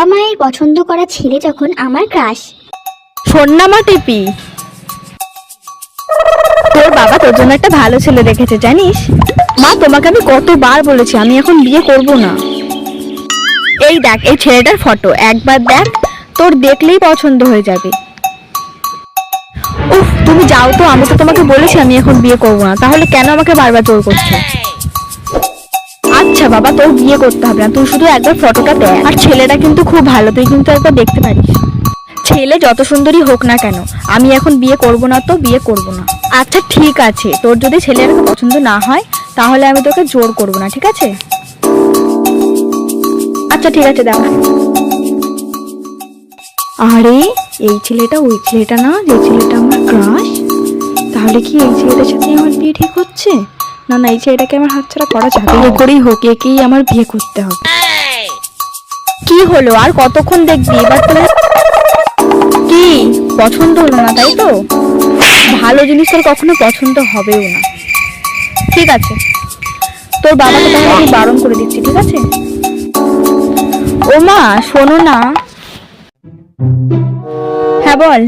বাবা মায়ের পছন্দ করা ছেলে যখন আমার ক্রাশ শোন না টিপি। তোর বাবা তোর জন্য একটা ভালো ছেলে দেখেছে, জানিস? মা, তোমাকে আমি কতবার বলেছি, আমি এখন বিয়ে করব না। এই দেখ, এই ছেলেটার ফটো একবার দেখ, তোর দেখলেই পছন্দ হয়ে যাবে। উফ, তুমি যাও তো, আমি তো তোমাকে বলেছি আমি এখন বিয়ে করব না, তাহলে কেন আমাকে বারবার জোর করছ? বাবা, তোর বিয়ে করতে হবে না। তুই শুধু একবার ফটোটা দেখ। আর ছেলেটা কিন্তু খুব ভালো, তুই কিন্তু একবার দেখতে পারিস। ছেলে যত সুন্দরী হোক না কেন, আমি এখন বিয়ে করব না তো বিয়ে করব না। আচ্ছা ঠিক আছে। তোর যদি ছেলেটাকে পছন্দ না হয়, তাহলে আমি তোকে জোর করব না, ঠিক আছে? আচ্ছা ঠিক আছে দেখা আরে, এই ছেলেটা ওই ছেলেটা না, যে ছেলেটা আমার ক্রাশ তাহলে কি এই ছেলেটার সাথে আমার বিয়ে ঠিক হচ্ছে? না না এই ছেলেটাকে আমার হাতছাড়া করা যাবে না। করেই হোক একেই আমার বিয়ে করতে হবে। কি হলো? আর কতক্ষণ দেখবি? এবার তো কি? পছন্দ হলো না তাই তো? ভালো জিনিস তোর কখনো পছন্দ হবেও না। ঠিক আছে। তোর বাবাকে তাহলে আমি বারণ করে দিচ্ছি ঠিক আছে? ও মা শোনো না। হ্যাঁ বল।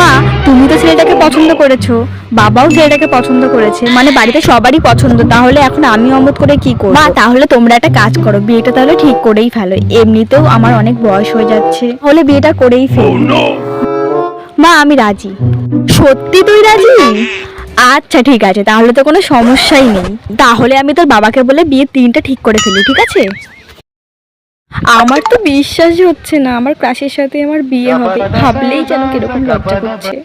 মা তুমি তো ছেলেটাকে পছন্দ করেছ। বাবাও ছেলেটাকে পছন্দ করেছে। মানে বাড়িতে সবারই পছন্দ। তাহলে এখন আমি অমত করে কি করব? মা তাহলে তোমরা একটা কাজ করো। বিয়েটা তাহলে ঠিক করেই ফেলো। এমনিতেও আমার অনেক বয়স হয়ে যাচ্ছে। তাহলে বিয়েটা করেই ফেল। মা আমি রাজি। সত্যি তুই রাজি? আচ্ছা ঠিক আছে। তাহলে তো কোনো সমস্যাই নেই। তাহলে আমি তোর বাবাকে বলে বিয়ের দিনটা ঠিক করে ফেলি ঠিক আছে? আমার তো বিশ্বাসই হচ্ছে না, আমার ক্লাসের সাথে আমার বিয়ে হবে, ভাবলেই যেন কীরকম লজ্জা করছে।